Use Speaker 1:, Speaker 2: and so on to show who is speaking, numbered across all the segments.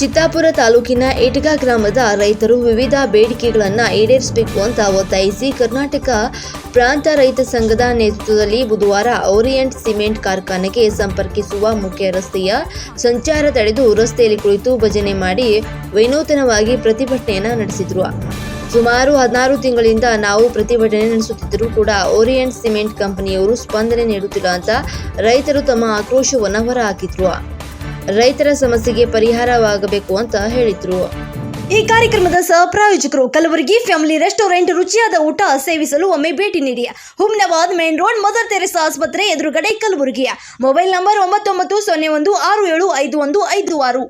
Speaker 1: ಚಿತ್ತಾಪುರ ತಾಲೂಕಿನ ಏಟಗಾ ಗ್ರಾಮದ ರೈತರು ವಿವಿಧ ಬೇಡಿಕೆಗಳನ್ನು ಈಡೇರಿಸಬೇಕು ಅಂತ ಒತ್ತಾಯಿಸಿ ಕರ್ನಾಟಕ ಪ್ರಾಂತ ರೈತ ಸಂಘದ ನೇತೃತ್ವದಲ್ಲಿ ಬುಧವಾರ ಓರಿಯೆಂಟ್ ಸಿಮೆಂಟ್ ಕಾರ್ಖಾನೆಗೆ ಸಂಪರ್ಕಿಸುವ ಮುಖ್ಯ ರಸ್ತೆಯ ಸಂಚಾರ ತಡೆದು ರಸ್ತೆಯಲ್ಲಿ ಕುಳಿತು ಭಜನೆ ಮಾಡಿ ವಿನೂತನವಾಗಿ ಪ್ರತಿಭಟನೆಯನ್ನು ನಡೆಸಿದರು. ಸುಮಾರು ಹದಿನಾರು ತಿಂಗಳಿಂದ ನಾವು ಪ್ರತಿಭಟನೆ ನಡೆಸುತ್ತಿದ್ದರೂ ಕೂಡ ಓರಿಯೆಂಟ್ ಸಿಮೆಂಟ್ ಕಂಪನಿಯವರು ಸ್ಪಂದನೆ ನೀಡುತ್ತಿಲ್ಲ ಅಂತ ರೈತರು ತಮ್ಮ ಆಕ್ರೋಶವನ್ನು ಹೊರಹಾಕಿದ್ರು. ರೈತರ ಸಮಸ್ಯೆಗೆ ಪರಿಹಾರವಾಗಬೇಕು ಅಂತ ಹೇಳಿದ್ರು.
Speaker 2: ಈ ಕಾರ್ಯಕ್ರಮದ ಸಹ ಪ್ರಾಯೋಜಕರು, ಕಲಬುರಗಿ ಫ್ಯಾಮಿಲಿ ರೆಸ್ಟೋರೆಂಟ್ ರುಚಿಯಾದ ಊಟ ಸೇವಿಸಲು ಒಮ್ಮೆ ಭೇಟಿ ನೀಡಿ. Humnabad main road, mother Teresa ಆಸ್ಪತ್ರೆ ಎದುರುಗಡೆ ಕಲಬುರಗಿಯ. ಮೊಬೈಲ್ ನಂಬರ್ ಒಂಬತ್ತೊಂಬತ್ತು ಸೊನ್ನೆ ಒಂದು ಆರು ಏಳು ಐದು ಒಂದು ಐದು ಆರು.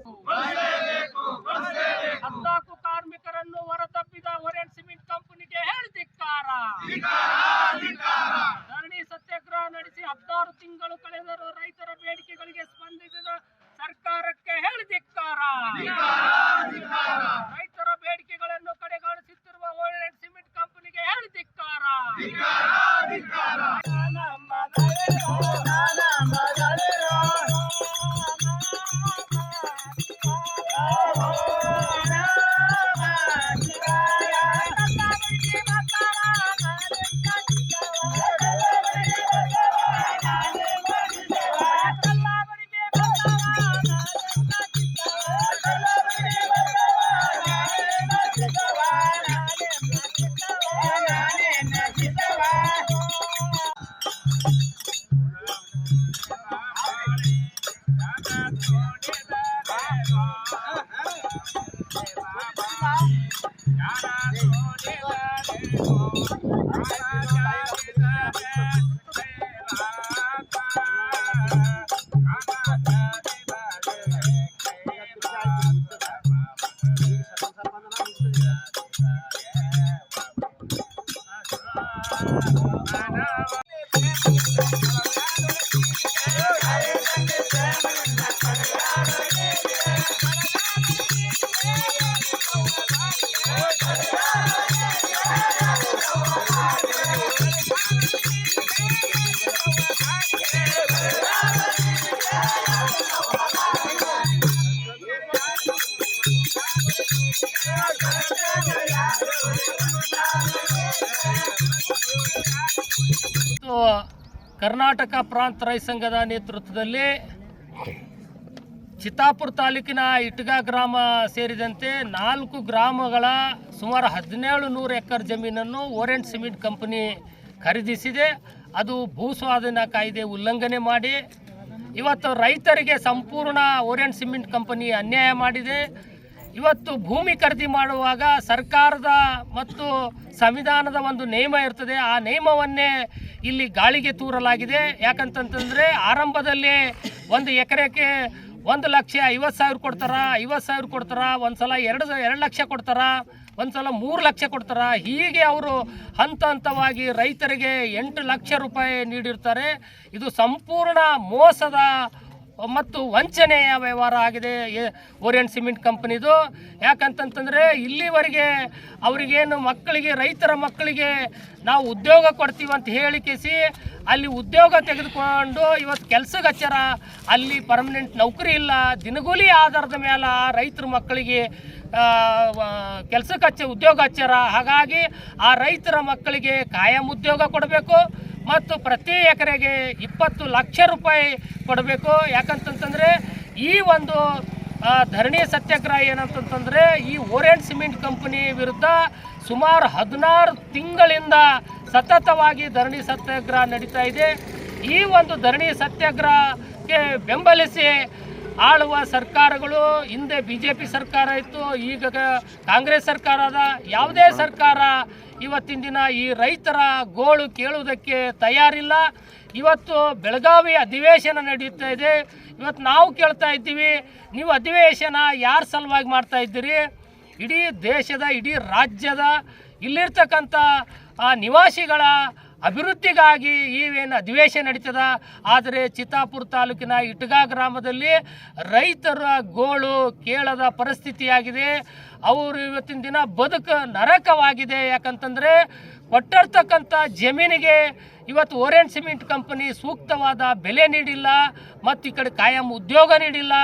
Speaker 3: Nicarágua! ಹೇಳಿದಿಕ್ಕಾರ ಮತ್ತು ಕರ್ನಾಟಕ ಪ್ರಾಂತ ರೈತ ಸಂಘದ ನೇತೃತ್ವದಲ್ಲಿ ಚಿತ್ತಾಪುರ ತಾಲೂಕಿನ ಇಟ್ಗಾ ಗ್ರಾಮ ಸೇರಿದಂತೆ ನಾಲ್ಕು ಗ್ರಾಮಗಳ ಸುಮಾರು ಹದಿನೇಳು ನೂರು ಎಕರ್ ಜಮೀನನ್ನು ಓರೆಂಟ್ ಸಿಮೆಂಟ್ ಕಂಪನಿ ಖರೀದಿಸಿದೆ. ಅದು ಭೂ ಸ್ವಾಧೀನ ಕಾಯ್ದೆ ಉಲ್ಲಂಘನೆ ಮಾಡಿ. ಇವತ್ತು ರೈತರಿಗೆ ಸಂಪೂರ್ಣ ಓರೆಂಟ್ ಸಿಮೆಂಟ್ ಕಂಪನಿ ಅನ್ಯಾಯ ಮಾಡಿದೆ. ಇವತ್ತು ಭೂಮಿ ಖರೀದಿ ಮಾಡುವಾಗ ಸರ್ಕಾರದ ಮತ್ತು ಸಂವಿಧಾನದ ಒಂದು ನಿಯಮ ಇರ್ತದೆ. ಆ ನಿಯಮವನ್ನೇ ಇಲ್ಲಿ ಗಾಳಿಗೆ ತೂರಲಾಗಿದೆ. ಯಾಕಂತಂತಂದರೆ ಆರಂಭದಲ್ಲಿ ಒಂದು ಎಕರೆಗೆ ಒಂದು ಲಕ್ಷ ಐವತ್ತು ಸಾವಿರ ಕೊಡ್ತಾರ, ಐವತ್ತು ಸಾವಿರ ಕೊಡ್ತಾರ ಒಂದು ಸಲ ಎರಡು ಎರಡು ಲಕ್ಷ ಕೊಡ್ತಾರ ಒಂದು ಸಲ ಮೂರು ಲಕ್ಷ ಕೊಡ್ತಾರ. ಹೀಗೆ ಅವರು ಹಂತ ಹಂತವಾಗಿ ರೈತರಿಗೆ ಎಂಟು ಲಕ್ಷ ರೂಪಾಯಿ ನೀಡಿರ್ತಾರೆ. ಇದು ಸಂಪೂರ್ಣ ಮೋಸದ ಮತ್ತು ವಂಚನೆಯ ವ್ಯವಹಾರ ಆಗಿದೆ ಓರಿಯಂಟ್ ಸಿಮೆಂಟ್ ಕಂಪನಿದು. ಯಾಕಂತಂತಂದರೆ ಇಲ್ಲಿವರೆಗೆ ಅವರಿಗೇನು ಮಕ್ಕಳಿಗೆ, ರೈತರ ಮಕ್ಕಳಿಗೆ ನಾವು ಉದ್ಯೋಗ ಕೊಡ್ತೀವಿ ಅಂತ ಹೇಳಿಕೆಸಿ ಅಲ್ಲಿ ಉದ್ಯೋಗ ತೆಗೆದುಕೊಂಡು ಇವತ್ತು ಕೆಲ್ಸಕ್ಕೆ ಹಚ್ಚಾರ ಅಲ್ಲಿ ಪರ್ಮನೆಂಟ್ ನೌಕರಿ ಇಲ್ಲ. ದಿನಗೂಲಿ ಆಧಾರದ ಮೇಲೆ ರೈತರ ಮಕ್ಕಳಿಗೆ ಕೆಲಸಕ್ಕೆ ಹಚ್ಚ ಉದ್ಯೋಗ ಹಚ್ಚಾರ. ಹಾಗಾಗಿ ಆ ರೈತರ ಮಕ್ಕಳಿಗೆ ಕಾಯಂ ಉದ್ಯೋಗ ಕೊಡಬೇಕು. ಮತ್ತು ಪ್ರತಿ ಎಕರೆಗೆ ಇಪ್ಪತ್ತು ಲಕ್ಷ ರೂಪಾಯಿ ಕೊಡಬೇಕು. ಯಾಕಂತಂತಂದರೆ ಈ ಒಂದು ಧರಣಿ ಸತ್ಯಾಗ್ರಹ ಏನಂತಂತಂದರೆ ಈ ಓರೆಂಟ್ ಸಿಮೆಂಟ್ ಕಂಪನಿ ವಿರುದ್ಧ ಸುಮಾರು ಹದಿನಾರು ತಿಂಗಳಿಂದ ಸತತವಾಗಿ ಧರಣಿ ಸತ್ಯಾಗ್ರಹ ನಡೀತಾ ಇದೆ. ಈ ಒಂದು ಧರಣಿ ಸತ್ಯಾಗ್ರಹಕ್ಕೆ ಬೆಂಬಲಿಸಿ ಆಳುವ ಸರ್ಕಾರಗಳು, ಹಿಂದೆ ಬಿ ಜೆ ಪಿ ಸರ್ಕಾರ ಇತ್ತು, ಈಗ ಕಾಂಗ್ರೆಸ್ ಸರ್ಕಾರ ಅದ, ಯಾವುದೇ ಸರ್ಕಾರ ಇವತ್ತಿನ ದಿನ ಈ ರೈತರ ಗೋಳು ಕೇಳುವುದಕ್ಕೆ ತಯಾರಿಲ್ಲ. ಇವತ್ತು ಬೆಳಗಾವಿ ಅಧಿವೇಶನ ನಡೆಯುತ್ತಾ ಇದೆ. ಇವತ್ತು ನಾವು ಕೇಳ್ತಾ ಇದ್ದೀವಿ, ನೀವು ಅಧಿವೇಶನ ಯಾರ ಸಲುವಾಗಿ ಮಾಡ್ತಾ ಇದ್ದೀರಿ? ಇಡೀ ದೇಶದ, ಇಡೀ ರಾಜ್ಯದ, ಇಲ್ಲಿರ್ತಕ್ಕಂಥ ನಿವಾಸಿಗಳ ಅಭಿವೃದ್ಧಿಗಾಗಿ ಈವೇನು ಅಧಿವೇಶ ನಡೀತದ, ಆದರೆ ಚಿತ್ತಾಪುರ ತಾಲೂಕಿನ ಇಟಗಾ ಗ್ರಾಮದಲ್ಲಿ ರೈತರ ಗೋಳು ಕೇಳದ ಪರಿಸ್ಥಿತಿಯಾಗಿದೆ. ಅವರು ಇವತ್ತಿನ ದಿನ ಬದುಕು ನರಕವಾಗಿದೆ. ಯಾಕಂತಂದರೆ ಕೊಟ್ಟಿರ್ತಕ್ಕಂಥ ಜಮೀನಿಗೆ ಇವತ್ತು ಓರೆನ್ ಸಿಮೆಂಟ್ ಕಂಪನಿ ಸೂಕ್ತವಾದ ಬೆಲೆ ನೀಡಿಲ್ಲ, ಮತ್ತು ಈ ಕಡೆ ಕಾಯಂ ಉದ್ಯೋಗ ನೀಡಿಲ್ಲ.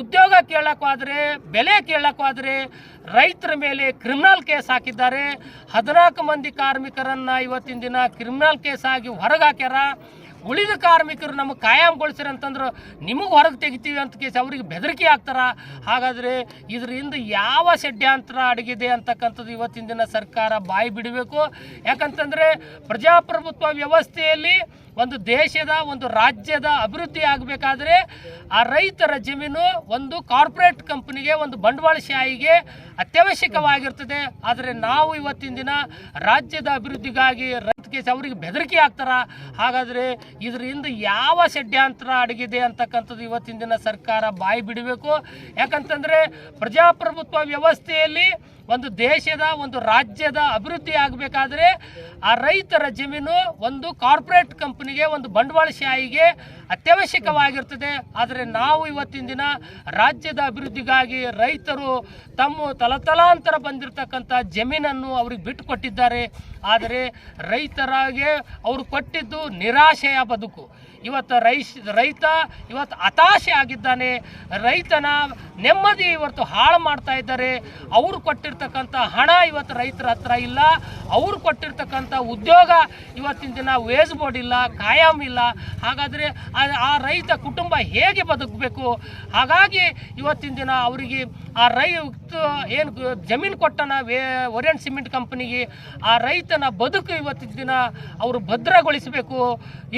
Speaker 3: ಉದ್ಯೋಗ ಕೇಳೋಕ್ಕಾದರೆ ಬೆಲೆ ಕೇಳೋಕ್ಕಾದರೆ ರೈತರ ಮೇಲೆ ಕ್ರಿಮಿನಲ್ ಕೇಸ್ ಹಾಕಿದ್ದಾರೆ. ಹದಿನಾಲ್ಕು ಮಂದಿ ಕಾರ್ಮಿಕರನ್ನು ಇವತ್ತಿನ ದಿನ ಕ್ರಿಮಿನಲ್ ಕೇಸ್ ಆಗಿ ಹೊರಗೆ ಹಾಕ್ಯಾರ. ಉಳಿದ ಕಾರ್ಮಿಕರು ನಮಗೆ ಕಾಯಂಗೊಳಿಸ್ರಿ ಅಂತಂದ್ರೆ ನಿಮಗೆ ಹೊರಗೆ ತೆಗಿತೀವಿ ಅಂತ ಕೇಸ್ ಅವ್ರಿಗೆ ಬೆದರಿಕೆ ಆಗ್ತಾರ. ಹಾಗಾದರೆ ಇದರಿಂದ ಯಾವ ಷಡ್ಯಂತ್ರ ಅಡಗಿದೆ ಅಂತಕ್ಕಂಥದ್ದು ಇವತ್ತಿನ ದಿನ ಸರ್ಕಾರ ಬಾಯಿ ಬಿಡಬೇಕು. ಯಾಕಂತಂದರೆ ಪ್ರಜಾಪ್ರಭುತ್ವ ವ್ಯವಸ್ಥೆಯಲ್ಲಿ ಒಂದು ದೇಶದ, ಒಂದು ರಾಜ್ಯದ ಅಭಿವೃದ್ಧಿ ಆಗಬೇಕಾದ್ರೆ ಆ ರೈತರ ಜಮೀನು ಒಂದು ಕಾರ್ಪೊರೇಟ್ ಕಂಪನಿಗೆ, ಒಂದು ಬಂಡವಾಳಶಾಹಿಗೆ ಅತ್ಯವಶ್ಯಕವಾಗಿರ್ತದೆ. ಆದರೆ ನಾವು ಇವತ್ತಿನ ದಿನ ರಾಜ್ಯದ ಅಭಿವೃದ್ಧಿಗಾಗಿ ರೈತರಿಗೆ ಅವರಿಗೆ ಬೆದರಿಕೆ ಆಗ್ತಾರ? ಹಾಗಾದರೆ ಇದರಿಂದ ಯಾವ ಷಡ್ಯಂತ್ರ ಅಡಗಿದೆ ಅಂತಕ್ಕಂಥದ್ದು ಇವತ್ತಿನ ದಿನ ಸರ್ಕಾರ ಬಾಯಿ ಬಿಡಬೇಕು. ಯಾಕಂತಂದರೆ ಪ್ರಜಾಪ್ರಭುತ್ವ ವ್ಯವಸ್ಥೆಯಲ್ಲಿ ಒಂದು ದೇಶದ, ಒಂದು ರಾಜ್ಯದ ಅಭಿವೃದ್ಧಿ ಆಗಬೇಕಾದ್ರೆ ಆ ರೈತರ ಜಮೀನು ಒಂದು ಕಾರ್ಪೊರೇಟ್ ಕಂಪನಿಗೆ, ಒಂದು ಬಂಡವಾಳಶಾಹಿಗೆ ಅತ್ಯವಶ್ಯಕವಾಗಿರ್ತದೆ. ಆದರೆ ನಾವು ಇವತ್ತಿನ ದಿನ ರಾಜ್ಯದ ಅಭಿವೃದ್ಧಿಗಾಗಿ ರೈತರು ತಮ್ಮ ತಲತಲಾಂತರ ಬಂದಿರತಕ್ಕಂಥ ಜಮೀನನ್ನು ಅವ್ರಿಗೆ ಬಿಟ್ಟು ಕೊಟ್ಟಿದ್ದಾರೆ ಆದರೆ ರೈತರಾಗೆ ಅವರು ಕೊಟ್ಟಿದ್ದು ನಿರಾಶೆಯ ಬದುಕು. ಇವತ್ತು ರೈಶ್, ರೈತ ಇವತ್ತು ಹತಾಶೆ ಆಗಿದ್ದಾನೆ. ರೈತನ ನೆಮ್ಮದಿ ಇವತ್ತು ಹಾಳು ಮಾಡ್ತಾ ಇದ್ದಾರೆ. ಅವರು ಕೊಟ್ಟಿರ್ತಕ್ಕಂಥ ಹಣ ಇವತ್ತು ರೈತರ ಹತ್ರ ಇಲ್ಲ. ಅವರು ಕೊಟ್ಟಿರ್ತಕ್ಕಂಥ ಉದ್ಯೋಗ ಇವತ್ತಿನ ದಿನ ವೇಜ್ ಬೋರ್ಡ್ ಇಲ್ಲ, ಕಾಯಂ ಇಲ್ಲ. ಹಾಗಾದರೆ ಆ- ರೈತ ಕುಟುಂಬ ಹೇಗೆ ಬದುಕಬೇಕು? ಹಾಗಾಗಿ ಇವತ್ತಿನ ದಿನ ಅವರಿಗೆ ಆ ರೈತ ಏನು ಜಮೀನು ಕೊಟ್ಟನ ವೇ, ಒರಿಯನ್ ಸಿಮೆಂಟ್ ಕಂಪ್ನಿಗೆ ಆ ರೈತನ ಬದುಕು ಇವತ್ತಿನ ದಿನ ಅವರು ಭದ್ರಗೊಳಿಸಬೇಕು.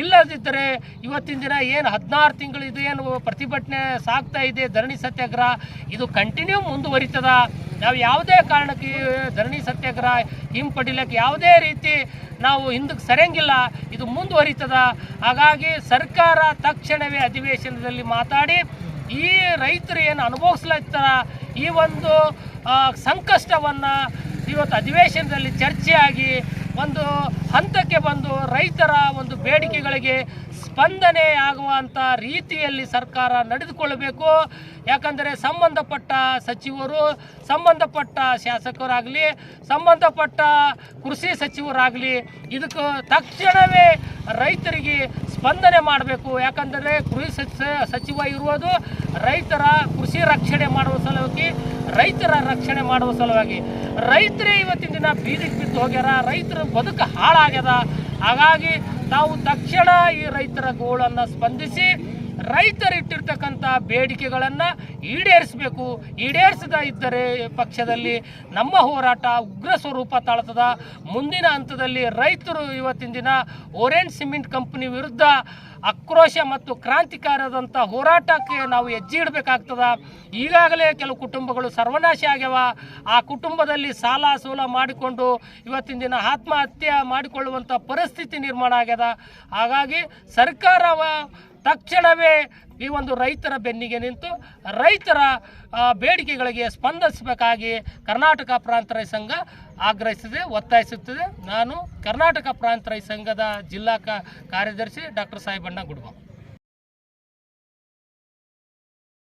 Speaker 3: ಇಲ್ಲದಿದ್ದರೆ ಇವತ್ತಿನ ದಿನ ಏನು ಹದಿನಾರು ತಿಂಗಳು ಇದು, ಏನು ಪ್ರತಿಭಟನೆ ಸಾಗ್ತಾ ಇದೆ, ಧರಣಿ ಸತ್ಯಾಗ್ರಹ, ಇದು ಕಂಟಿನ್ಯೂ ಮುಂದುವರಿತದ. ನಾವು ಯಾವುದೇ ಕಾರಣಕ್ಕೆ ಧರಣಿ ಸತ್ಯಾಗ್ರಹ ಹಿಂಪಡಿಲಿಕ್ಕೆ ಯಾವುದೇ ರೀತಿ ನಾವು ಹಿಂದಕ್ಕೆ ಸರಿಯಂಗಿಲ್ಲ, ಇದು ಮುಂದುವರಿತದ. ಹಾಗಾಗಿ ಸರ್ಕಾರ ತಕ್ಷಣವೇ ಅಧಿವೇಶನದಲ್ಲಿ ಮಾತಾಡಿ, ಈ ರೈತರು ಏನು ಅನುಭವಿಸ್ಲತ್ತಾರ, ಈ ಒಂದು ಸಂಕಷ್ಟವನ್ನು ಇವತ್ತು ಅಧಿವೇಶನದಲ್ಲಿ ಚರ್ಚೆಯಾಗಿ ಒಂದು ಹಂತಕ್ಕೆ ಬಂದು ರೈತರ ಒಂದು ಬೇಡಿಕೆಗಳಿಗೆ ಸ್ಪಂದನೆ ಆಗುವಂಥ ರೀತಿಯಲ್ಲಿ ಸರ್ಕಾರ ನಡೆದುಕೊಳ್ಳಬೇಕು. ಯಾಕಂದರೆ ಸಂಬಂಧಪಟ್ಟ ಸಚಿವರು, ಸಂಬಂಧಪಟ್ಟ ಶಾಸಕರಾಗಲಿ, ಸಂಬಂಧಪಟ್ಟ ಕೃಷಿ ಸಚಿವರಾಗಲಿ, ಇದಕ್ಕೆ ತಕ್ಷಣವೇ ರೈತರಿಗೆ ಸ್ಪಂದನೆ ಮಾಡಬೇಕು. ಯಾಕಂದರೆ ಕೃಷಿ ಸಚ- ಸಚಿವ ಇರುವುದು ರೈತರ ಕೃಷಿ ರಕ್ಷಣೆ ಮಾಡುವ ಸಲುವಾಗಿ, ರೈತರ ರಕ್ಷಣೆ ಮಾಡುವ ಸಲುವಾಗಿ. ರೈತರೇ ಇವತ್ತಿನ ದಿನ ಬೀದಿಗೆ ಬಿದ್ದು ಹೋಗ್ಯಾರ, ರೈತರ ಬದುಕು ಹಾಳಾಗ್ಯದ. ಹಾಗಾಗಿ ತಾವು ತಕ್ಷಣ ಈ ರೈತರ ಗೋಳನ್ನು ಸ್ಪಂದಿಸಿ ರೈತರಿಟ್ಟಿರ್ತಕ್ಕಂಥ ಬೇಡಿಕೆಗಳನ್ನು ಈಡೇರಿಸಬೇಕು. ಈಡೇರಿಸದ ಇದ್ದರೆ ಪಕ್ಷದಲ್ಲಿ ನಮ್ಮ ಹೋರಾಟ ಉಗ್ರ ಸ್ವರೂಪ ತಾಳ್ತದ. ಮುಂದಿನ ಹಂತದಲ್ಲಿ ರೈತರು ಇವತ್ತಿನ ದಿನ ಓರೆನ್ ಸಿಮೆಂಟ್ ಕಂಪನಿ ವಿರುದ್ಧ ಆಕ್ರೋಶ ಮತ್ತು ಕ್ರಾಂತಿಕಾರದಂಥ ಹೋರಾಟಕ್ಕೆ ನಾವು ಹೆಜ್ಜೆ ಇಡಬೇಕಾಗ್ತದ. ಈಗಾಗಲೇ ಕೆಲವು ಕುಟುಂಬಗಳು ಸರ್ವನಾಶ ಆಗ್ಯಾವ. ಆ ಕುಟುಂಬದಲ್ಲಿ ಸಾಲ ಸೋಲ ಮಾಡಿಕೊಂಡು ಇವತ್ತಿನ ದಿನ ಆತ್ಮಹತ್ಯೆ ಮಾಡಿಕೊಳ್ಳುವಂಥ ಪರಿಸ್ಥಿತಿ ನಿರ್ಮಾಣ ಆಗ್ಯದ. ಹಾಗಾಗಿ ಸರ್ಕಾರವ ತಕ್ಷಣವೇ ಈ ಒಂದು ರೈತರ ಬೆನ್ನಿಗೆ ನಿಂತು ರೈತರ ಬೇಡಿಕೆಗಳಿಗೆ ಸ್ಪಂದಿಸಬೇಕಾಗಿ ಕರ್ನಾಟಕ ಪ್ರಾಂತ ರೈತ ಸಂಘ ಆಗ್ರಹಿಸಿದೆ, ಒತ್ತಾಯಿಸುತ್ತದೆ. ನಾನು ಕರ್ನಾಟಕ ಪ್ರಾಂತ ರೈತ ಸಂಘದ ಜಿಲ್ಲಾ ಕಾರ್ಯದರ್ಶಿ ಡಾಕ್ಟರ್ ಸಾಹೇಬಣ್ಣ ಗುಡ್ಬ.